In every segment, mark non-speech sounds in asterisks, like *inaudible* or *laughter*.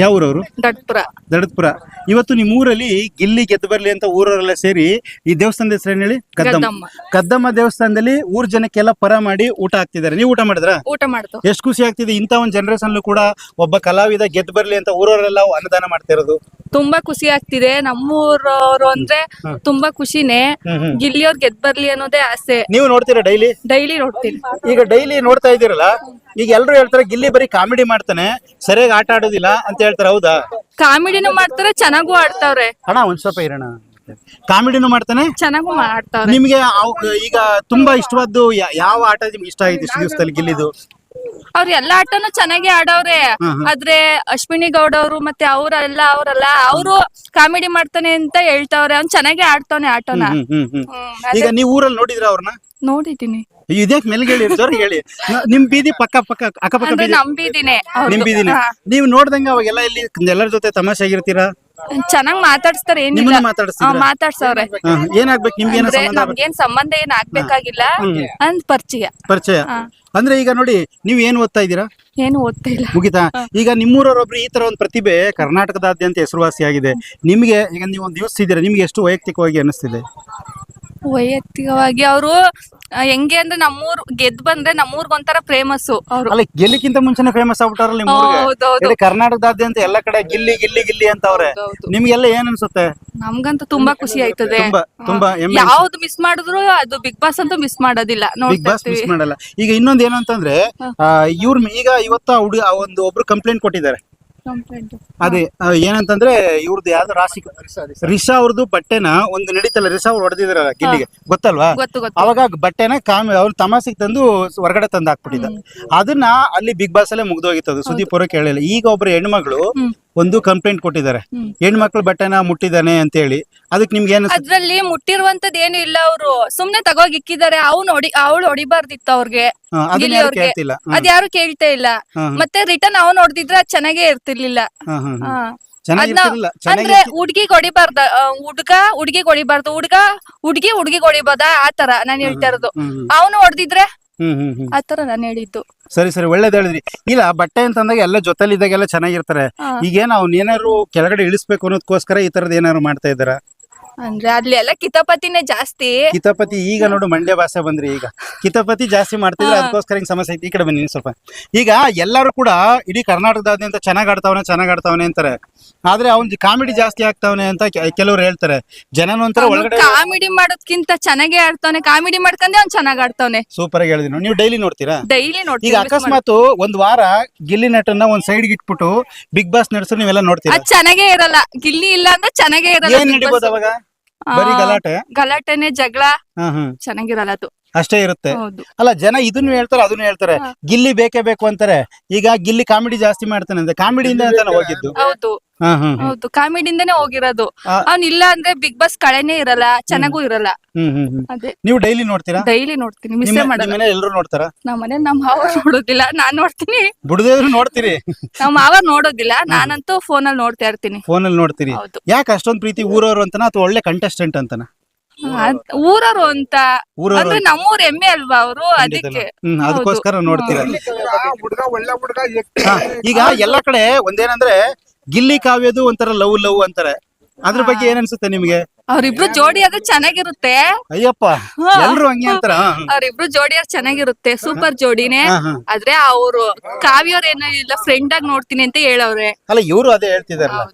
ಯಾವ ಊರವರು? ದಟ್ಪುರ ದಡತ್ಪುರ. ಇವತ್ತು ನಿಮ್ಮ ಊರಲ್ಲಿ ಗಿಲ್ಲಿ ಗೆದ್ದು ಬರ್ಲಿ ಅಂತ ಊರವರೆಲ್ಲ ಸೇರಿ ಈ ದೇವಸ್ಥಾನದ ಹೆಸರು ಏನ್ ಹೇಳಿ? ಕದ್ದಮ್ಮ ಕದ್ದಮ್ಮ ದೇವಸ್ಥಾನದಲ್ಲಿ ಊರ್ ಜನಕ್ಕೆಲ್ಲ ಪರ ಮಾಡಿ ಊಟ ಹಾಕ್ತಿದ್ದಾರೆ. ನೀವು ಊಟ ಮಾಡಿದ್ರ? ಊಟ ಮಾಡ್ತು. ಎಷ್ಟು ಖುಷಿ ಆಗ್ತಿದೆ. ಇಂಥ ಒಂದು ಜನರೇಷನ್ ಕೂಡ ಒಬ್ಬ ಕಲಾವಿದ ಗೆದ್ದು ಬರ್ಲಿ ಅಂತ ಊರವರೆಲ್ಲ ಅನ್ನದಾನ ಮಾಡ್ತಿರೋದು ತುಂಬಾ ಖುಷಿ ಆಗ್ತಿದೆ. ನಮ್ಮೂರವ್ರು ಅಂದ್ರೆ ತುಂಬಾ ಖುಷಿನೇ. ಹ್ಮ್ ಹ್ಮ್. ಗಿಲ್ಲಿಯವ್ರ್ ಗೆದ್ ಬರ್ಲಿ ಅನ್ನೋದೇ ಆಸೆ. ನೀವು ನೋಡ್ತೀರಾ ಡೈಲಿ? ಡೈಲಿ ನೋಡ್ತೀನಿ. ಈಗ ಡೈಲಿ ನೋಡ್ತಾ ಇದ್ದೀರಲ್ಲ? ಈಗ ಎಲ್ರು ಹೇಳ್ತಾರೆ ಗಿಲ್ಲಿ ಬರೀ ಕಾಮಿಡಿ ಮಾಡ್ತಾನೆ ಸರಿಯಾಗಿ ಆಟ ಆಡೋದಿಲ್ಲ ಅಂತ ಹೇಳ್ತಾರೆ ಹೌದಾ? ಕಾಮಿಡಿನೂ ಮಾಡ್ತಾರೆ ಚೆನ್ನಾಗೂ ಆಡ್ತಾವ್ರೆ. ಅಣ್ಣ ಒಂದ್ ಸ್ವಲ್ಪ ಇರೋಣ ಕಾಮಿಡಿನೂ ಮಾಡ್ತಾನೆ. ಚೆನ್ನಾಗೂ ಆಡ್ತಾವ್ರೆ. ನಿಮ್ಗೆ ಅವ್- ಈಗ ತುಂಬಾ ಇಷ್ಟವಾದ್ದು ಯಾ- ಯಾವ ಆಟ ನಿಮ್ಗೆ ಇಷ್ಟ ಆಗಿದೆ ಇಷ್ಟು ದಿವಸದಲ್ಲಿ ಗಿಲ್ಲಿದು? ಅವ್ರ ಎಲ್ಲಾ ಆಟನು ಚೆನ್ನಾಗಿ ಆಡವ್ರೆ. ಆದ್ರೆ ಅಶ್ವಿನಿ ಗೌಡ ಅವರು ಮತ್ತೆ ಅವರೆಲ್ಲ ಅವರಲ್ಲ ಅವರು ಕಾಮಿಡಿ ಮಾಡ್ತಾನೆ ಅಂತ ಹೇಳ್ತಾವ್ರೆ. ಅವ್ನ್ ಚೆನ್ನಾಗಿ ಆಡ್ತಾವ್ನೆ ಆಟನ. ಹ್ಮ್ ಹ್ಮ್ ಹ್ಮ್ ಹ್ಮ್, ಈಗ ನೀವು ಊರಲ್ಲಿ ನೋಡಿದ್ರ ಅವ್ರನ್ನ? ನೋಡಿದೀನಿ ಇದ್ಯಾಕ್ ಮೇಲ್ಗೆ ಹೇಳಿ ಹೇಳಿ. ನ- ನಿಮ್ ಬೀದಿ ಪಕ್ಕ ಪಕ್ಕ ಅಕ್ಕಪಕ್ಕ ಅಂದ್ರೆ ಬೀದಿ. ನಿಮ್ ಬೀದಿನೇ. ನೀವು ನೋಡ್ದಂಗ ಅವಾಗೆಲ್ಲ ಇಲ್ಲಿ ಎಲ್ಲರ ಜೊತೆ ತಮಾಷೆ ಆಗಿರ್ತೀರಾ ಚೆನ್ನಾಗ್ ಮಾತಾಡ್ಸ್ತಾರೆ ಏನಿಲ್ಲ. ನಿಮ್ಮನ್ನ ಆ, ಮಾತಾಡಿಸ್ತೀರಾ ಮಾತಾಡ್ಸವ್ರೆ. ಹಾ, ಏನಾಗ್ಬೇಕು? ನಿಮ್ಗೆ ಏನೋ ಅಂದ್ರೆ ಸಂಬಂಧ ಆಗ್ಬೇಕು? ನಮ್ಗೇನ್ ಸಂಬಂಧ ಏನ್ ಆಗ್ಬೇಕಾಗಿಲ್ಲ. ಅಂದ್ ಪರಿಚಯ. ಪರಿಚಯ. ಹಾ. ಅಂದ್ರೆ ಈಗ ನೋಡಿ ನೀವ್ ಏನ್ ಓದ್ತಾ ಇದ್ದೀರಾ? ಏನು ಓದ್ತಾ ಇಲ್ಲ. ಮುಗಿತಾ? ಈಗ ನಿಮ್ಮೂರವರೊಬ್ರು ಈ ತರ ಒಂದು ಪ್ರತಿಭೆ ಕರ್ನಾಟಕದಾದ್ಯಂತ ಹೆಸರುವಾಸಿಯಾಗಿದೆ. ನಿಮ್ಗೆ ಈಗ ನೀವು ಒಂದು ದಿವಸ ಇದ್ದೀರಾ? ನಿಮ್ಗೆ ಎಷ್ಟು ವೈಯಕ್ತಿಕವಾಗಿ ಅನಿಸ್ತಿದೆ? ವೈಯಕ್ತಿಕವಾಗಿ ಅವರು ಹೆಂಗೆ ಅಂದ್ರೆ ನಮ್ಮೂರ್ ಗೆದ್ ಬಂದ್ರೆ ನಮ್ಮೂರ್ಗ್ ಒಂಥರ ಫೇಮಸ್ ಅವರು. ಅಲ್ಲ ಗೆಲ್ಲಿಕ್ಕಿಂತ ಮುಂಚೆನೆ ಫೇಮಸ್ ಆಗ್ಬಿಟ್ಟಾರಲ್ಲ ಹೌದೌದು. ಕರ್ನಾಟಕದಾದ್ಯಂತ ಎಲ್ಲ ಕಡೆ ಗಿಲ್ಲಿ ಗಿಲ್ಲಿ ಗಿಲ್ಲಿ ಅಂತ ಅವ್ರೆ ಹೌದೌದು. ನಿಮ್ಗೆಲ್ಲ ಏನ್ ಅನ್ಸುತ್ತೆ? ನಮ್ಗಂತೂ ತುಂಬಾ ಖುಷಿ ಆಯ್ತದೆ. ತುಂಬಾ ತುಂಬಾ ಹೆಮ್ಮೆ ಯಾವ್ದು ಮಿಸ್ ಮಾಡಿದ್ರು ಅದು ಬಿಗ್ ಬಾಸ್ ಅಂತೂ ಮಿಸ್ ಮಾಡೋದಿಲ್ಲ. ಬಿಗ್ ನೋಡ್ತಾ ಬಾಸ್ ಮಿಸ್ ಇರ್ತೀವಿ. ಮಾಡಲ್ಲ. ಈಗ ಇನ್ನೊಂದ್ ಏನು ಅಂತಂದ್ರೆ ಇವ್ರ ಈಗ ಇವತ್ತ ಹುಡುಗ ಒಂದು ಒಬ್ರು ಕಂಪ್ಲೇಂಟ್ ಕೊಟ್ಟಿದ್ದಾರೆ. ಅದೇ ಏನಂತಂದ್ರೆ ಇವ್ರದ್ದು ಯಾವ್ದು ರಾಶಿ ರಿಷಾ ಅವ್ರದ್ದು ಬಟ್ಟೆನ ಒಂದು ನಡೀತಲ್ಲ ರಿಷಾ ಅವ್ರು ಹೊಡೆದಿದ್ರ ಗಿಲ್ಲಿಗೆ ಗೊತ್ತಲ್ವಾ? ಗೊತ್ತು ಗೊತ್ತು. ಅವಾಗ ಬಟ್ಟೆನ ಕಾಮಿ ಅವ್ರ ತಮಾಸಿಗೆ ತಂದು ಹೊರಗಡೆ ತಂದು ಹಾಕ್ಬಿಟ್ಟಿದ್ದ ಅದನ್ನ ಅಲ್ಲಿ ಬಿಗ್ ಬಾಸ್ ಅಲ್ಲೇ ಮುಗ್ದೋಗಿತ್ತು ಅದು. ಸುದೀಪ್ ಅವ್ರ ಕೇಳಿಲ್ಲ ಈಗ ಒಬ್ರು ಹೆಣ್ಮಗಳು. ಒಂದು ಕಂಪ್ಲೇಂಟ್ ಕೊಟ್ಟಿದ್ದಾರೆ. ಹೆಣ್ಮಕ್ಳು ಬಟ್ಟೆನ ಮುಟ್ಟಿದಾನೆ ಅಂತ ಹೇಳಿ ಅದಕ್ಕೆ ನಿಮ್ಗೆ ಏನು ಅದ್ರಲ್ಲಿ ಮುಟ್ಟಿರುವಂತದ್ ಏನು ಇಲ್ಲ ಅವರು ಸುಮ್ನೆ ತಗೋಗ್ ಇಕ್ಕಿದ್ದಾರೆ ಅವ್ನು ಹೊಡಿ ಅವಳು ಹೊಡಿಬಾರ್ದಿತ್ತು ಅವ್ರಿಗೆ ಅದನ್ನ ಗಿಲ್ಲಿ ಯಾರು ಅವ್ರಿಗೆ. ಕೇಳ್ತಿಲ್ಲ ಹ್ಮ್. ಅದ್ ಯಾರು ಕೇಳ್ತಾ ಇಲ್ಲ. ಮತ್ತೆ ರಿಟರ್ನ್ ಅವ್ನು ಹೊಡೆದಿದ್ರೆ ಅದ್ ಚೆನ್ನಾಗೇ ಇರ್ತಿರ್ಲಿಲ್ಲ. ಹಾ. ಚೆನ್ನಾಗಿರ್ತಿರ್ಲಿಲ್ಲ ಅಂದ್ರೆ ಹುಡ್ಗಿಗ್ ಹೊಡಿಬಾರ್ದ ಆ, ಹುಡ್ಗ ಹುಡ್ಗಿಗ್ ಹೊಡಿಬಾರ್ದು ಹುಡ್ಗ ಹುಡ್ಗಿ ಹುಡ್ಗಿಗ್ ಹೊಡಿಬೋದ ಆತರ ನಾನ್ ಹೇಳ್ತಾ ಇರೋದು. ಅವನು ಹೊಡೆದಿದ್ರೆ ಆತರ ನಾನು ಹೇಳಿದ್ದು. ಸರಿ ಸರಿ ಒಳ್ಳೇದ್ ಹೇಳಿದ್ರಿ. ಇಲ್ಲ ಬಟ್ಟೆ ಅಂತಂದಾಗ ಎಲ್ಲ ಜೊತೆಲಿದ್ದಾಗೆಲ್ಲ ಚೆನ್ನಾಗಿರ್ತಾರೆ. ಹಾ. ಈಗೇನು ಅವ್ನ ಏನಾದ್ರು ಕೆಳಗಡೆ ಇಳಿಸ್ಬೇಕು ಅನ್ನೋದಕ್ಕೋಸ್ಕರ ಈ ತರದ್ ಏನಾರು ಮಾಡ್ತಾ ಇದ್ದಾರ? ಅಂದ್ರೆ ಅಲ್ಲಿ ಎಲ್ಲ ಕಿತಾಪತಿನೇ ಜಾಸ್ತಿ. ಕಿತಾಪತಿ ಈಗ ನೋಡು ಮಂಡ್ಯ ಭಾಷೆ ಬಂದ್ರಿ ಈಗ. ಕಿತಾಪತಿ ಜಾಸ್ತಿ ಮಾಡ್ತಿದ್ರೆ. ಅದಕ್ಕೋಸ್ಕರ ಹಿಂಗ್ ಸಮಸ್ಯೆ ಐತಿ. ಈ ಕಡೆ ಬನ್ನಿ ಸ್ವಲ್ಪ. ಈಗ ಎಲ್ಲರೂ ಕೂಡ ಇಡೀ ಕರ್ನಾಟಕದಾದ್ಯಂತ ಚೆನ್ನಾಗ್ ಆಡ್ತಾವನೆ ಚೆನ್ನಾಗ್ ಆಡ್ತಾವನೆ ಅಂತಾರೆ. ಆದ್ರೆ ಅವ್ನ್ ಕಾಮಿಡಿ ಜಾಸ್ತಿ ಆಗ್ತಾವನೆ ಅಂತ ಕೆಲವ್ರು ಹೇಳ್ತಾರೆ. ಜನ ಒಂಥರ ಒಳಗಡೆ ಕಾಮಿಡಿ ಮಾಡೋದ್ಕಿಂತ ಚೆನ್ನಾಗೇ ಆಡ್ತಾವನೆ. ಕಾಮಿಡಿ ಮಾಡ್ಕೊಂಡೆ ಅವ್ನ್ ಚೆನ್ನಾಗ್ ಆಡ್ತಾವನೆ. ಸೂಪರ್ ಆಗಿ ಹೇಳಿದ್ರಿ. ನೀವು ಡೈಲಿ ನೋಡ್ತೀರಾ? ಡೈಲಿ ಈಗ ನೋಡ್ತೀವಿ ಅಕಸ್ಮಾತ್ ಒಂದ್ ವಾರ ಗಿಲ್ಲಿ ನಟನ್ನ ಒಂದ್ ಸೈಡ್ ಇಟ್ಬಿಟ್ಟು ಬಿಗ್ ಬಾಸ್ ನಡೆಸೋ ನೀವೆಲ್ಲ ನೋಡ್ತೀರಾ? ಅದ್ ಚೆನ್ನಾಗೇ ಇರಲ್ಲ. ಗಿಲ್ಲಿ ಇಲ್ಲ ಅಂದ್ರೆ ಚೆನ್ನಾಗೇ ಇರಲ್ಲ ಏನ್ Big Boss. ನಡಿಬೋದು ಅವಾಗ? ಆ, ಗಲಾಟೆ? ಗಲಾಟೆನೆ ಜಗಳ. ಹಾ ಚೆನ್ನಾಗಿರಲ್ಲ ಅದು. ಅಷ್ಟೇ ಇರುತ್ತೆ. ಹೌದು. ಅಲ್ಲ ಜನ ಇದನ್ನು ಹೇಳ್ತಾರೆ ಅದನ್ನು ಹೇಳ್ತಾರೆ. ಹಾ. ಗಿಲ್ಲಿ ಬೇಕೇ ಬೇಕು ಅಂತಾರೆ. ಈಗ ಗಿಲ್ಲಿ ಕಾಮಿಡಿ ಜಾಸ್ತಿ ಮಾಡ್ತಾನೆ ಅಂತ ಕಾಮಿಡಿಯಿಂದ ಅಂತಾನೆ ಹೋಗಿದ್ದು? ಹೌದು. ಹಾ ಹ್ಮ್ ಹ್ಮ್ ಹೌದು. ಕಾಮಿಡಿಂದಾನೇ ಹೋಗಿರೋದು. ಆ. ಅವ್ನ್ ಇಲ್ಲ ಅಂದ್ರೆ ಬಿಗ್ ಬಾಸ್ ಕಳೆನೇ ಇರಲ್ಲ ಚೆನ್ನಾಗೂ ಇರಲ್ಲ. ಹ್ಮ್ ಹ್ಮ್ ಹ್ಮ್. ಅದೇ. ನೀವು ಡೈಲಿ ನೋಡ್ತೀರಾ? ಡೈಲಿ ನೋಡ್ತೀನಿ ಮಿಸ್ ನಿಮ್ಮ ಮಾಡಲ್ಲ. ಮನೆ ಎಲ್ಲರೂ ನೋಡ್ತಾರ? ನಮ್ಮ ಮನೆ ನಮ್ ಮಾವ ನೋಡೋದಿಲ್ಲ ನಾನ್ ನೋಡ್ತೀನಿ. ಬುಡದೇವ್ರು ನೋಡ್ತೀರಿ? ನಮ್ ಮಾವ ನೋಡೋದಿಲ್ಲ ನಾನಂತೂ ಫೋನಲ್ಲಿ ನೋಡ್ತಾ ಇರ್ತೀನಿ. ಫೋನಲ್ಲಿ ನೋಡ್ತೀರಿ. ಹೌದು. ಯಾಕೆ ಅಷ್ಟೊಂದ್ ಪ್ರೀತಿ ಊರವ್ರು ಅಂತನ ಅಥವಾ ಒಳ್ಳೆ ಕಂಟೆಸ್ಟೆಂಟ್ ಅಂತನ? ಊರವ್ರು ಅಂತ. ಊರವ್ರು ಅಂದ್ರೆ ನಮ್ಮೂರ್ ಎಮ್ಮೆ ಅಲ್ವಾ ಅವರು? ಅದಕ್ಕೆ. ಹ್ಮ್ ಅದಕ್ಕೋಸ್ಕರ ನೋಡ್ತೀರ. ಹುಡುಗ ಒಳ್ಳೆ ಹುಡುಗ ಹಾ, ಈಗ ಎಲ್ಲಾ ಕಡೆ ಒಂದೇನಂದ್ರೆ ಗಿಲ್ಲಿ ಕಾವ್ಯದು ಒಂಥರ ಲವ್ ಲವ್ ಅಂತಾರೆ. ಅದ್ರ ಬಗ್ಗೆ ಏನ್ ಅನ್ಸುತ್ತೆ ನಿಮ್ಗೆ? ಅವ್ರಿಬ್ರು ಜೋಡಿ ಆದ್ರೆ ಚೆನ್ನಾಗಿರುತ್ತೆ. ಅಯ್ಯಪ್ಪ ಎಲ್ರು ಹಂಗೆ ಅಂತಾರ? ಅವ್ರಿಬ್ರು ಜೋಡಿ ಆದ್ರೆ ಚೆನ್ನಾಗಿರುತ್ತೆ ಸೂಪರ್ ಜೋಡಿನೇ. ಆದ್ರೆ ಅವ್ರು ಕಾವ್ಯವ್ರ ಏನೋ ಇಲ್ಲ ಫ್ರೆಂಡ್ ಆಗಿ ನೋಡ್ತೀನಿ ಅಂತ ಹೇಳವ್ರೆ. ಅಲ್ಲ ಇವರು ಅದೇ ಹೇಳ್ತಿದಾರಲ್ಲ.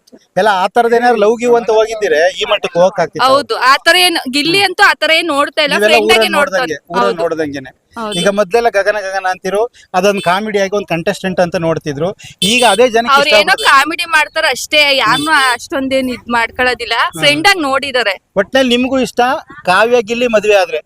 ಎಲ್ಲ ಆ ತರದ ಏನಾದ್ರು ಲವ್ ಗಿವ್ ಅಂತ ಹೋಗಿದ್ದೀರೆ? ಈ ಮಟ್ಟಕ್ಕೆ ಹೋಗಕ್ ಆಗ್ತಿತ್ತು. ಹೌದು ಆತರ ಏನ್ ಗಿಲ್ಲಿ ಅಂತೂ ಆತರ ಏನ್ ನೋಡ್ತಾ ಇಲ್ಲ ನೀವೆಲ್ಲ ಫ್ರೆಂಡ್ ಆಗಿ ಊರಲ್ಲಿ ನೋಡ್ತಾನೆ ನೋಡ್ದಂಗೆ ಊರಲ್ಲಿ ಹೌದು. ನೋಡ್ದಂಗೆನೆ. ಹೌದು. ಈಗ ಮೊದ್ಲೆಲ್ಲ ಗಗನ ಗಗನ ಅಂತಿರು ಅದೊಂದ್ ಕಾಮಿಡಿ ಆಗಿ ಒಂದ್ ಕಂಟೆಸ್ಟೆಂಟ್ ಅಂತ ನೋಡ್ತಿದ್ರು. ಈಗ ಅದೇ ಜನಕ್ಕೆ ಅವ್ರ ಇಷ್ಟ ಏನೋ ಕಾಮಿಡಿ ಮಾಡ್ತಾರ ಅಷ್ಟೇ ಯಾರನ್ನೂ ಅಷ್ಟೊಂದೇನ್ ಇದ್ ಮಾಡ್ಕೊಳ್ಳೋದಿಲ್ಲ. ಫ್ರೆಂಡ್ ಆಗಿ ನೋಡಿದಾರೆ ಒಟ್ನಲ್ಲಿ ನಿಮ್ಗೂ ಇಷ್ಟ? ಕಾವ್ಯ ಗಿಲ್ಲಿ ಮದ್ವೆ ಆದ್ರೆ?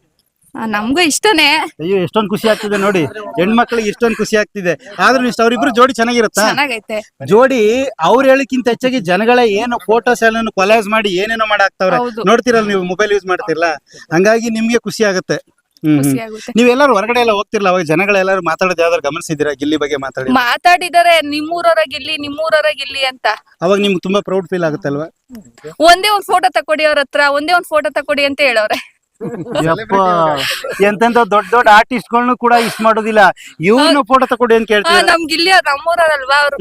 ಆ, ನಮ್ಗೂ ಇಷ್ಟನೇ. ಅಯ್ಯೋ ಎಷ್ಟೊಂದ್ ಖುಷಿ ಆಗ್ತಿದೆ ನೋಡಿ. ಹೆಣ್ಮಕ್ಳಿಗೆ ಇಷ್ಟೊಂದ್ ಖುಷಿ ಆಗ್ತಿದೆ. ಆದ್ರೂ ಇಷ್ಟ ಅವ್ರಿಬ್ರು ಜೋಡಿ ಚೆನ್ನಾಗಿರುತ್ತಾ? ಚೆನ್ನಾಗೈತೆ. ಜೋಡಿ ಅವ್ರ ಹೇಳಿಕ್ಕಿಂತ ಹೆಚ್ಚಾಗಿ ಜನಗಳ ಏನು ಫೋಟೋಸ್ ಎಲ್ಲ ಕೊಲಾಜ್ ಮಾಡಿ ಏನೇನೋ ಮಾಡಾಕ್ತವ್ರೆ. ಹೌದು. ನೋಡ್ತಿರಲ್ಲ ನೀವು ಮೊಬೈಲ್ ಯೂಸ್ ಮಾಡ್ತಿರಲ್ಲ ಹಂಗಾಗಿ ನಿಮ್ಗೆ ಖುಷಿ ಆಗುತ್ತೆ. ಖುಷಿ ಆಗುತ್ತೆ ನೀವೆಲ್ಲರೂ ಹೊರಗಡೆ ಎಲ್ಲ ಹೋಗ್ತಿರಲ್ಲ ಅವಾಗ ಜನಗಳೆಲ್ಲರೂ ಮಾತಾಡೋದು ಯಾವ್ದಾರು ಗಮನಿಸಿದಿರಾ ಗಿಲ್ಲಿ ಬಗ್ಗೆ ಮಾತಾಡಿ? ಮಾತಾಡಿದಾರೆ ನಿಮ್ಮೂರವರ ಗಿಲ್ಲಿ ನಿಮ್ಮೂರವರ ಗಿಲ್ಲಿ ಅಂತ. ಅವಾಗ ನಿಮ್ಗೆ ತುಂಬಾ ಪ್ರೌಡ್ ಫೀಲ್ ಆಗುತ್ತಲ್ವಾ? ಒಂದೇ ಒಂದ್ ಫೋಟೋ ತಕೊಡಿ ಅವ್ರ ಹತ್ರ ಒಂದೇ ಒಂದ್ ಫೋಟೋ ತಕೊಡಿ ಅಂತ ಹೇಳವ್ರೆ. ಯಪ್ಪ *laughs* ಎಂತೆಂತ ದೊಡ್ಡ ದೊಡ್ಡ ಆರ್ಟಿಸ್ಟ್ಗಳನ್ನು ಕೂಡ ಇಷ್ಟ ಮಾಡೋದಿಲ್ಲ. ಇವ್ನು ಫೋಟೋ ತಕೊಡಿ ಅಂತ ಕೇಳ್ತಾರೆ ನಮ್ಗೆ ಇಲ್ಲಿ ನಮ್ಮೂರಲ್ವಾ ಅವ್ರು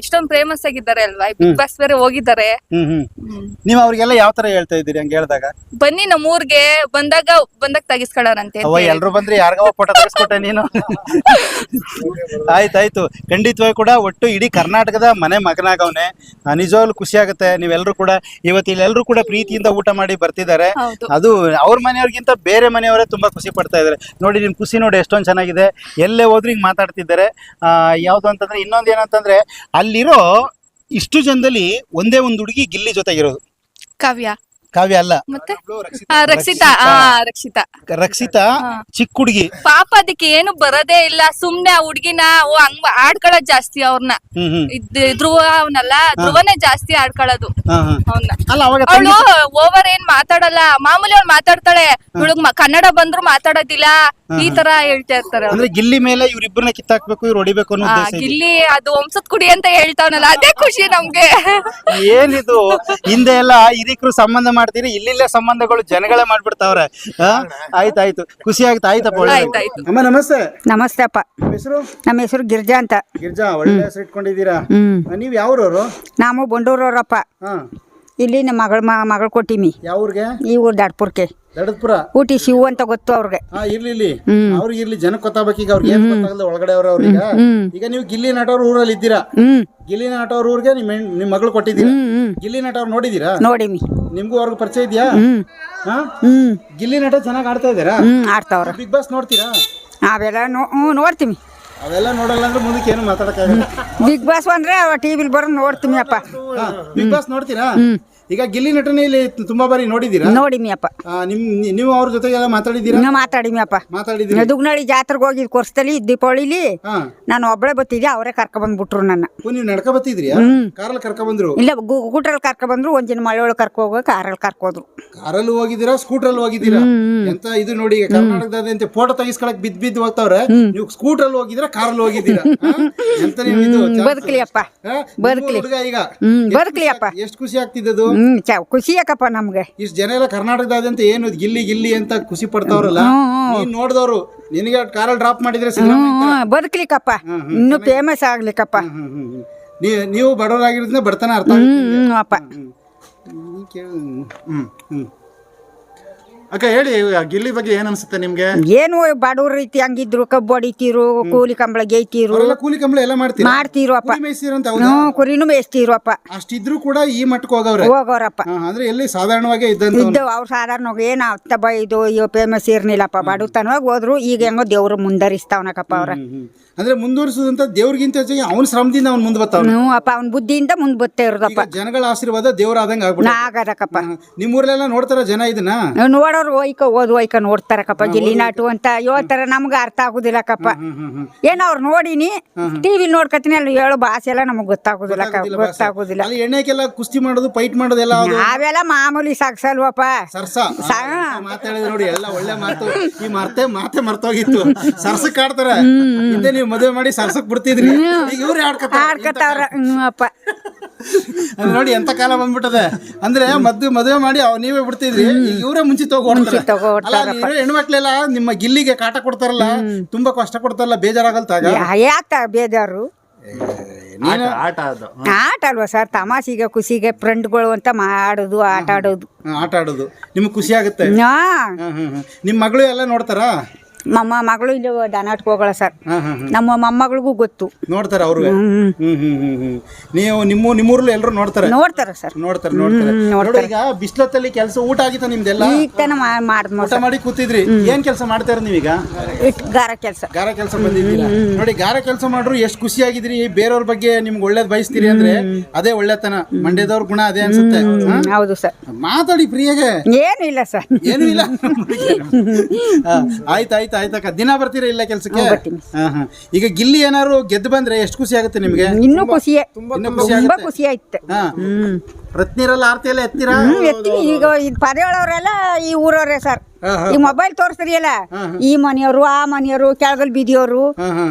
ಎಷ್ಟೊಂದ್ ಫೇಮಸ್ ಆಗಿದ್ದಾರೆ ಅಲ್ವಾ ಬಿಗ್ ಬಾಸ್ ಬೇರೆ ಹೋಗಿದ್ದಾರೆ. ನೀವ್ ಅವ್ರಿಗೆಲ್ಲ ಯಾವ ತರ ಹೇಳ್ತಾ ಇದ್ದೀರಿ ಹಂಗ ಹೇಳ್ದಾಗ? ಬನ್ನಿ ನಮ್ಮ ಊರ್ಗೆ ಬಂದಾಗ ಬಂದಾಗ ತೆಗಿಸ್ಕೊಳ್ಳೋರಂತೆ ಅವ. ಎಲ್ರು ಬಂದ್ರೆ ಯಾರಿಗವ ಫೋಟೋ ತಗಿಸ್ಕೊಟ್ಟೆ ನೀನು? ಆಯ್ತಾಯ್ತು ಖಂಡಿತವಾಗಿ ಕೂಡ ಒಟ್ಟು ಇಡೀ ಕರ್ನಾಟಕದ ಮನೆ ಮಗನಾಗವನೆ. ನಿಜವಾಗ್ಲೂ ಖುಷಿ ಆಗುತ್ತೆ. ನೀವೆಲ್ಲರೂ ಕೂಡ ಇವತ್ತು ಇಲ್ಲೆಲ್ಲರೂ ಕೂಡ ಪ್ರೀತಿಯಿಂದ ಊಟ ಮಾಡಿ ಬರ್ತಿದ್ದಾರೆ. ಅದು ಅವ್ರ ಮನೆಯವ್ರಿಗಿಂತ ಬೇರೆ ಮನೆಯವರೇ ತುಂಬಾ ಖುಷಿ ಪಡ್ತಾ ಇದ್ದಾರೆ. ನೋಡಿ ನಿಮ್ಮ ಖುಷಿ ನೋಡಿ ಎಷ್ಟೊಂದು ಚೆನ್ನಾಗಿದೆ. ಎಲ್ಲೇ ಹೋದ್ರು ಹಿಂಗೆ ಮಾತಾಡ್ತಿದ್ದಾರೆ. ಅಂತಂದರೆ ಅಂತಂದ್ರೆ ಇನ್ನೊಂದು ಏನಂತಂದ್ರೆ ಅಲ್ಲಿರೋ ಇಷ್ಟು ಜನದಲ್ಲಿ ಒಂದೇ ಒಂದು ಹುಡುಗಿ ಗಿಲ್ಲಿ ಜೊತೆಗಿರೋದು. ಕಾವ್ಯ. ಕಾವ್ಯ ಅಲ್ಲ. ಮತ್ತೆ? ಆ, ರಕ್ಷಿತಾ. ಆ ರಕ್ಷಿತಾ. ರಕ್ಷಿತಾ ಚಿಕ್ಕ ಹುಡುಗಿ. ಪಾಪ ಅದಕ್ಕೆ ಏನು ಬರೋದೇ ಇಲ್ಲ. ಸುಮ್ನೆ ಆ ಹುಡ್ಗಿನ ಓ ಹಂಗ್ ಆಡ್ಕೊಳ್ಳೋದ್ ಜಾಸ್ತಿ ಅವ್ರನ್ನ ಹ್ಮ್ ಹ್ಮ್. ಇದ್ ಧ್ರುವ ಅವನಲ್ಲ ಧ್ರುವನೇ ಜಾಸ್ತಿ ಆಡ್ಕೊಳ್ಳೋದು ಹಾ ಹಾ. ಅವನ್ನ ಅಲ್ಲ ಅವಾಗ ಅವಳು ಓವರ್ ಏನ್ ಮಾತಾಡಲ್ಲ. ಮಾಮೂಲಿ ಅವ್ಳು ಮಾತಾಡ್ತಾಳೆ. ಇವಳಗ್ ಕನ್ನಡ ಬಂದ್ರು ಮಾತಾಡೋದಿಲ್ಲ. ಈ ತರ ಹೇಳ್ತಾ ಇರ್ತಾರೆ ಅವ್ರು. ಅಂದ್ರೆ ಗಿಲ್ಲಿ ಮೇಲೆ ಇವ್ರಿಬ್ಬರನ್ನ ಕಿತ್ತಾಕ್ಬೇಕು ಇವ್ರು ಹೊಡಿಬೇಕು ಅನ್ನೋ ಆ, ಉದ್ದೇಶ ಇದೆ. ಗಿಲ್ಲಿ ಅದು ವಂಶದ ಕುಡಿ ಅಂತ ಹೇಳ್ತಾವನಲ್ಲ. ಅದೇ ಖುಷಿ ನಮ್ಗೆ. ಏನಿದು? ಹಿಂದೆ ಎಲ್ಲ ಹಿರಿಕರು ಸಂಬಂಧ ಮಾಡ್ತೀರಿ ಇಲ್ಲಿಲ್ಲೇ ಸಂಬಂಧಗಳು ಜನಗಳೇ ಮಾಡ್ಬಿಡ್ತಾವ್ರೆ? ಆಯ್ತಾಯ್ತು. ಖುಷಿ ಆಗ್ತಾ ಆಯ್ತಪ್ಪ ಒಳ್ಳೆ. ಅಮ್ಮ ನಮಸ್ತೆ. ನಮಸ್ತೆ ಅಪ್ಪ ನಿಮ್ಮ ಹೆಸರು? ನಮ್ಮ ಹೆಸರು ಗಿರ್ಜಾ ಅಂತ. ಗಿರ್ಜಾ ಒಳ್ಳೆ ಹೆಸರು ಇಟ್ಕೊಂಡಿದ್ದೀರಾ? ಹ್ಮ್. ನೀವ್ ಯಾವ್ರವ್ರು ನಾವು ಬಂಡೂರವ್ರಪ್ಪ. ಹಾ. ಇಲ್ಲಿ ನಮ್ಮ ಮಗಳ ಮಗಳು ಕೊಟ್ಟಿನಿ ಯಾವ ಊರ್ಗೆ? ಈ ಊರು ದಾಡ್ಪುರ್ಕೆ. ದಡದ್ಪುರ ಊಟಿ ಶಿವು ಅಂತ ಗೊತ್ತು ಅವ್ರಿಗೆ. ಹಾ ಇರ್ಲಿ ಇಲ್ಲಿ ಅವ್ರಿಗೆ ಇರ್ಲಿ ಜನಕ್ಕೆ ಗೊತ್ತಾಗ್ಬೇಕು. ಈಗ ಅವ್ರಿಗೆ ಏನ್ ಗೊತ್ತಾಗಲ್ಲ ಒಳಗಡೆ ಅವ್ರ ಅವ್ರಿಗೆ. ಈಗ ನೀವು ಗಿಲ್ಲಿ ನಟವ್ರ ಊರಲ್ಲಿ ಇದ್ದೀರಾ? ಹ್ಮ್. ಗಿಲ್ಲಿ ನಟವ್ರ ಊರಿಗೆ ನಿಮ್ ಹೆಣ್- ನಿಮ್ ಮಗಳು ಕೊಟ್ಟಿದ್ದೀರಾ? ಗಿಲ್ಲಿ ನಟವ್ರು ನೋಡಿದೀರಾ ನೋಡಿಮಿ. ನಿಮ್ಗೂ ಅವ್ರಿಗೆ ಪರಿಚಯ ಇದೆಯಾ? ಹಾ? ಗಿಲ್ಲಿ ನಟ ಚೆನ್ನಾಗಿ ಆಡ್ತಾ ಇದ್ದೀರಾ? ಹ್ಮ್ ಆಡ್ತಾವ್ರ. ಬಿಗ್ ಬಾಸ್ ನೋಡ್ತೀರಾ? ಅವೆಲ್ಲ ನೋ ಹ್ಞೂ ನೋಡ್ತೀವಿ. ಅವೆಲ್ಲ ನೋಡಲ್ಲ ಅಂದ್ರೆ ಮುಂದಕ್ಕೆ ಏನು ಮಾತಾಡಕ್ಕಾಗಲ್ಲ. ಬಿಗ್ ಬಾಸ್ ಅಂದ್ರೆ ಟಿ ವಿಲಿ ಬರೋ ನೋಡ್ತೀನಿ ಅಪ್ಪ. ಬಿಗ್ ಬಾಸ್ ನೋಡ್ತೀರಾ? ಈಗ ಗಿಲ್ಲಿ ನಟನೆ ಇಲ್ಲಿ ತುಂಬಾ ಬಾರಿ ನೋಡಿದೀರಾ ನೋಡಿಮಿ ಅಪ್ಪ ಆ, ನಿಮ್ ನೀವು ಅವ್ರ ಜೊತೆ ಎಲ್ಲ ಮಾತಾಡಿದೀರಾ ಇನ್ನು ಮಾತಾಡಿಮಿ ಅಪ್ಪ ಮಾತಾಡಿದೀರಿ ದುಗ್ನಳ್ಳಿ ಜಾತ್ರೆಗೆ ಹೋಗಿ ಕೊರ್ಸ್ತಲಿ ದೀಪಾವಳಿಲಿ ಹಾ. ನಾನು ಒಬ್ಬಳೆ ಬತ್ತಿದ್ದೆ ಅವರೇ ಕರ್ಕೊ ಬಂದ್ಬಿಟ್ರು ನನ್ನ. ಓ, ನೀವು ನಡ್ಕ ಬತ್ತಿದ್ರಿ ಕಾರಲ್ಲಿ ಕರ್ಕ ಬಂದ್ರು? ಇಲ್ಲ ಸ್ಕೂಟರ್ ಅಲ್ಲಿ ಕರ್ಕ ಬಂದ್ರು ಒಂದಿನ ಮಳೆ ಒಳಗೆ ಕರ್ಕೊ ಹೋಗ ಕಾರಲ್ಲಿ ಕರ್ಕೋದ್ರು ಕಾರಲ್ಲಿ ಹೋಗಿದ್ದೀರಾ ಸ್ಕೂಟರ್ ಅಲ್ಲಿ ಹೋಗಿದ್ದೀರಾ ಎಂತ ಇದು ನೋಡಿ ಕರ್ನಾಟಕದಂತೆ ಕರ್ನಾಟಕದಾದ್ಯಂತ ಫೋಟೋ ತೆಗಿಸ್ಕೊಳಕ್ ಬಿದ್ ಬಿದ್ದು ಹೋಗ್ತಾವ್ರೆ. ನೀವು ಸ್ಕೂಟರ್ ಹೋಗಿದ್ದೀರಾ ಕಾರಲ್ಲಿ ಹೋಗಿದ್ದೀರಾ? ಎಂತ ನೀವು ಇದು? ಬದುಕ್ಲಿ ಅಪ್ಪ. ಬದುಕಲಿ. ಹುಡುಗ ಈಗ. ಹ್ಮ್ ಬದುಕ್ಲಿ ಅಪ್ಪ. ಎಷ್ಟು ಖುಷಿ ಆಗ್ತಿದ್ದದು? ಹ್ಮ್ ಚ ಖುಷಿ ಯಾಕಪ್ಪ ನಮ್ಗೆ ಇಷ್ಟು ಜನ ಎಲ್ಲ ಕರ್ನಾಟಕದಾದ್ಯಂತ ಏನು ಗಿಲ್ಲಿ ಗಿಲ್ಲಿ ಅಂತ ಖುಷಿ ಪಡ್ತಾವ್ರಲ್ಲ ನೀನ್ ನೋಡ್ದವ್ರು ನಿನಗೆ ಕಾರಲ್ಲಿ ಡ್ರಾಪ್ ಮಾಡಿದ್ರೆ ಸಿದ್ದರಾಮಯ್ಯ ಹ್ಮ್ ಬದುಕ್ಲಿಕ್ಕಪ್ಪ ಇನ್ನು ಫೇಮಸ್ ಆಗ್ಲಿಕ್ಕಪ್ಪ ಹ್ಮ್, ಹ್ಮ್, ಹ್ಮ್. ನೀ- ನೀವು ಬಡವರಾಗಿರೋದ್ರಿಂದ ಬಡತನ ಅರ್ಥ ಆಗುತ್ತೆ. ಹ್ಮ್ ಅಪ್ಪ. ಹ್ಮ್, ಹ್ಮ್. ಅಕ್ಕ ಹೇಳಿ ಗಿಲ್ಲಿ ಬಗ್ಗೆ ಏನ್ ಅನ್ಸುತ್ತೆ ನಿಮ್ಗೆ? ಏನು ಬಡವ್ರ ರೀತಿ ಹಂಗಿದ್ರು ಕಬ್ಬು ಹೊಡಿತೀರು ಕೂಲಿ ಕಂಬಳ ಗೇಯ್ತೀರು. ಅವರೆಲ್ಲ ಕೂಲಿ ಕಂಬಳ ಎಲ್ಲ ಮಾಡ್ತೀರಾ? ಮಾಡ್ತಿರು ಅಪ್ಪ. ಅಂತ ಹೌದಾ? ಹ್ಞೂ ಕುರಿನೂ ಮೇಯ್ಸ್ತೀರು ಅಪ್ಪ. ಅಷ್ಟಿದ್ರು ಕೂಡ ಈ ಮಟ್ಟಕ್ಕೆ ಹೋಗವ್ರೆ? ಹೋಗೋರಪ್ಪ ಹಾ, ಅಂದ್ರೆ ಎಲ್ಲಿ ಸಾಧಾರಣವಾಗಿ ಇದ್ದಂತ ಇದ್ದವು ಅವ್ರು ಸಾಧಾರಣ ಏನು ಅತ್ತ ಇದು ಇವ್ ಫೇಮಸ್ ಇರ್ನಿಲ್ಲಪ್ಪ ಬಡತನವಾಗಿ ಹೋದ್ರು ಈಗ ಹೆಂಗೋ ದೇವ್ರು ಮುಂದರಿಸ್ತಾವನಕಪ್ಪ ಅವ್ರ. ಅಂದ್ರೆ ಮುಂದುವರಿಸುದಂತ ದೇವ್ರಿಗಿಂತ ಹೆಚ್ಚಾಗಿ ಅವನ ಶ್ರಮದಿಂದ ಅವ್ನು ಮುಂದೆ ಬರ್ತಾವ ಹ್ಞೂ ಅಪ್ಪ ಅವ್ನ ಬುದ್ಧಿಯಿಂದ ಮುಂದ್ ಬತ್ತೇ ಇರೋದಪ್ಪ. ಜನಗಳ ಆಶೀರ್ವಾದ ದೇವ್ರ ಆದಂಗ ಆಗ್ಬಿಡ ಆಗದಕ್ಕಪ್ಪ ನಿಮ್ಮೂರಲ್ಲೆಲ್ಲ ನೋಡ್ತಾರ ಜನ ಇದನ್ನ? ನೋಡೋರು ಒಯ್ಕ ಓದ್ ಒಯ್ಕ ನೋಡ್ತಾರಕ್ಕಪ್ಪ ಗಿಲ್ಲಿ ನಾಟು ಅಂತ ಹೇಳ್ತಾರ ನಮ್ಗೆ ಅರ್ಥ ಆಗುದಿಲ್ಲಕ್ಕಪ್ಪ ಏನೋ ಅವ್ರು ನೋಡಿನಿ ಟಿವಿ ನೋಡ್ಕತೀನಿ ಅಲ್ಲಿ ಹೇಳೋ ಭಾಷೆ ಎಲ್ಲ ನಮಗ್ ಗೊತ್ತಾಗುದಿಲ್ಲ ಗೊತ್ತಾಗುದಿಲ್ಲ ಅಲ್ಲಿ ಎಣ್ಣೆಗೆಲ್ಲ ಕುಸ್ತಿ ಮಾಡೋದು ಫೈಟ್ ಮಾಡೋದೆಲ್ಲ ಅವೆಲ್ಲ ಮಾಮೂಲಿ ಸಾಕ್ಸಲ್ವಪ್ಪ. ಸರ್ಸ. ಮಾತಾಡಿದ್ರೆ ನೋಡಿ ಎಲ್ಲ ಒಳ್ಳೆ ಮಾತು. ಈ ಮಾತೆ ಮಾತೆ ಮರ್ತೋಗಿತ್ತು. ಸರ್ಸಕ್ ಆಡ್ತಾರ. ಹಿಂದೆ ನೀವು ಮದುವೆ ಮಾಡಿ ಸರ್ಸಕ್ ಬಿಡ್ತಿದ್ರಿ. ಈಗ ಇವ್ರು ಆಡ್ಕತ್ತಾರ. ಆಡ್ಕತ್ತವ್ರ. ಹ್ಞೂ ಅಪ್ಪ. ಅಂದ್ರೆ ನೋಡಿ ಎಂತ ಕಾಲ ಬಂದ್ಬಿಟ್ಟದೆ. ಅಂದ್ರೆ ಮದ್ವೆ ಮದುವೆ ಮಾಡಿ ಅವ್ ನೀವೇ ಬಿಡ್ತಿದ್ರಿ. ಈಗ ಇವರೇ ಮುಂಚೆ ತಗೋಡ್ತಾರೆ. ಹೆಣ್ಮಕ್ಳೆಲ್ಲ ನಿಮ್ಮ ಗಿಲ್ಲಿಗೆ ಕಾಟ ಕೊಡ್ತಾರಲ್ಲ ತುಂಬಾ ಕಷ್ಟ ಕೊಡ್ತಾರಲ್ಲ ಬೇಜಾರಾಗಲ್ತಾಗ ಯಾ- ಯಾಕ ಬೇಜಾರು? ನೀನು ಆಟ ಅಲ್ವಾ ಸರ್? ತಮಾಷೆಗೆ ಖುಷಿಗೆ ಫ್ರೆಂಡ್ಗಳು ಅಂತ ಮಾಡೋದು ಆಟ ಆಡೋದು ಆಟ ಆಡೋದು ನಿಮ್ಗೆ ಖುಷಿ ಆಗುತ್ತೆ? ನಾ ಹ್ಮ್ ಹ್ಮ್ ಹ್ಮ್. ನಿಮ್ ಮಗಳು ಎಲ್ಲ ನೋಡ್ತಾರಾ? ನಮ್ಮ ಮಗಳು ಇಲ್ಲಿ ದನಾಟಕ್ಕೆ ಹೋಗಳ ಸರ್. ನಮ್ಮ ಮೊಮ್ಮಗಳಿಗೂ ಗೊತ್ತು. ನೋಡ್ತಾರೆ ಅವ್ರಿಗೆ ನೀವು ನಿಮ್ಮ ನಿಮ್ಮೂರ್ಲು ಎಲ್ಲರೂ ನೋಡ್ತಾರೆ? ನೋಡ್ತಾರೆ ಸರ್ ನೋಡ್ತಾರೆ ನೋಡ್ತಾರೆ. ನೋಡಿ ಈಗ ಬಿಸ್ಲತ್ತಲ್ಲಿ ಕೆಲಸ ಊಟ ಆಗಿತ್ತ ನಿಮ್ದೆಲ್ಲ? ಈಗ ತನ ಮಾಡ್ದ ಊಟ ಮಾಡಿ ಕೂತಿದ್ರಿ. ಏನ್ ಕೆಲಸ ಮಾಡ್ತಾರೆ ನೀವೀಗ? ಗಾರ ಕೆಲಸ. ಗಾರ ಕೆಲಸ ಬಂದಿದ್ದೀರಾ? ನೋಡಿ ಗಾರ ಕೆಲಸ ಮಾಡ್ರು ಎಷ್ಟು ಖುಷಿ ಆಗಿದ್ರಿ ಬೇರೆಯವ್ರ ಬಗ್ಗೆ ನಿಮ್ಗೆ ಒಳ್ಳೇದ್ ಬಯಸ್ತೀರಿ ಅಂದ್ರೆ ಅದೇ ಒಳ್ಳೆತನ. ಮಂಡ್ಯದವ್ರ ಗುಣ ಅದೇ ಅನ್ಸುತ್ತೆ? ಹೌದು ಸರ್ ಮಾತಾಡಿ ಪ್ರಿಯಾಗೆ. ಏನಿಲ್ಲ ಸರ್ ಏನೂ ಇಲ್ಲ? *laughs* ಹಾ, ಆಯ್ತು ಆಯ್ತು ಆಯ್ತಕ್ಕ ದಿನ ಬರ್ತೀರಾ ಇಲ್ಲ ಕೆಲ್ಸಕ್ಕೆ? ಬರ್ತೀನಿ. ಹಾ, ಹಾ. ಈಗ ಗಿಲ್ಲಿ ಏನಾದ್ರು ಗೆದ್ದು ಬಂದ್ರೆ ಎಷ್ಟು ಖುಷಿ ಆಗುತ್ತೆ ನಿಮ್ಗೆ? ಇನ್ನೂ ಖುಷಿಯೇ. ಇನ್ನೂ ಖುಷಿ ತುಂಬಾ ಖುಷಿ ಆಯ್ತು. ಹಾ. ರತ್ನಿರಲ್ಲ ಆರ್ತಿ ಎಲ್ಲ ಎತ್ತೀರಾ? ಹ್ಮ್ ಎತ್ತೀನಿ. ಈಗ ಇದು ಪದೇಳವ್ರೆಲ್ಲ ಈ ಊರವ್ರೆ ಸರ್. ಈ ಮೊಬೈಲ್ ತೋರಿಸ್ರಿಯಲ್ಲ ಈ ಮನೆಯವರು ಆ ಮನೆಯವರು ಕೆಳಗಲ್ ಬೀದಿಯವರು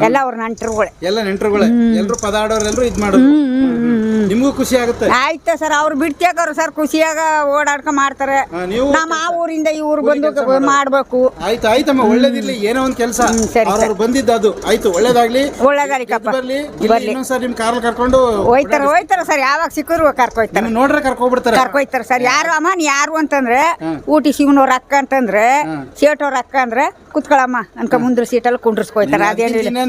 ಎಲ್ಲ ಅವ್ರ ನಂಟರುಗಳೇ. ಎಲ್ಲ ನೆಂಟರುಗಳೇ. ಎಲ್ರು ಪದ ಆಡೋರು ಎಲ್ರು ಇದ್ ಮಾಡೋದು. ನಿಮ್ಗೂ ಖುಷಿ ಆಗುತ್ತೆ? ಆಯ್ತ ಸರ್ ಅವ್ರು ಬಿಡ್ತೇಕವ್ರು ಸರ್ ಖುಷಿಯಾಗ ಓಡಾಡ್ಕ ಮಾಡ್ತಾರೆ. ನೀವು ನಮ್ಮ ಆ ಊರಿಂದ ಈ ಊರ್ ಬಂದು ಮಾಡ್ಬೇಕು. ಆಯ್ತು ಆಯ್ತಮ್ಮ ಒಳ್ಳೇದಿರ್ಲಿ ಏನೋ ಒಂದ್ ಕೆಲಸ. ಸರಿ, ಅವ್ರವ್ರು ಬಂದಿದ್ದು ಅದು. ಆಯ್ತು ಒಳ್ಳೇದಾಗ್ಲಿ. ಒಳ್ಳೇದಾಗ್ಲಿ. ಬರ್ಲಿ. ಬರ್ಲಿ. ಸರ್ ನಿಮ್ ಕಾರ್ ಕರ್ಕೊಂಡು ಹೋಯ್ತಾರ ಹೋಯ್ತಾರ ಸರ್ ಯಾವಾಗ ಸಿಕ್ಕರು ಕರ್ಕೋಯ್ತಾರೆ. ನೋಡ್ರೆ ಕರ್ಕೊಬಿಡ್ತಾರೆ ಕರ್ಕೊಯ್ತಾರ ಸರ್. ಯಾರು ಅಮ್ಮ ನೀ ಯಾರು ಅಂತಂದ್ರೆ ಊಟಿ ಶಿವನವ್ರ ಅಕ್ಕ ಅಂತಂದ್ರೆ ಸೇಟವ್ರ ಅಕ್ಕ ಅಂದ್ರೆ ಕುತ್ಕೊಳಮ್ಮ. ಅನ್ಕ ಮುಂದ್ರ ಸೀಟಲ್ಲಿ ಕುಂಡ್ರಿಸ್ಕೊಯ್ತಾರೆ. ಅದೇನು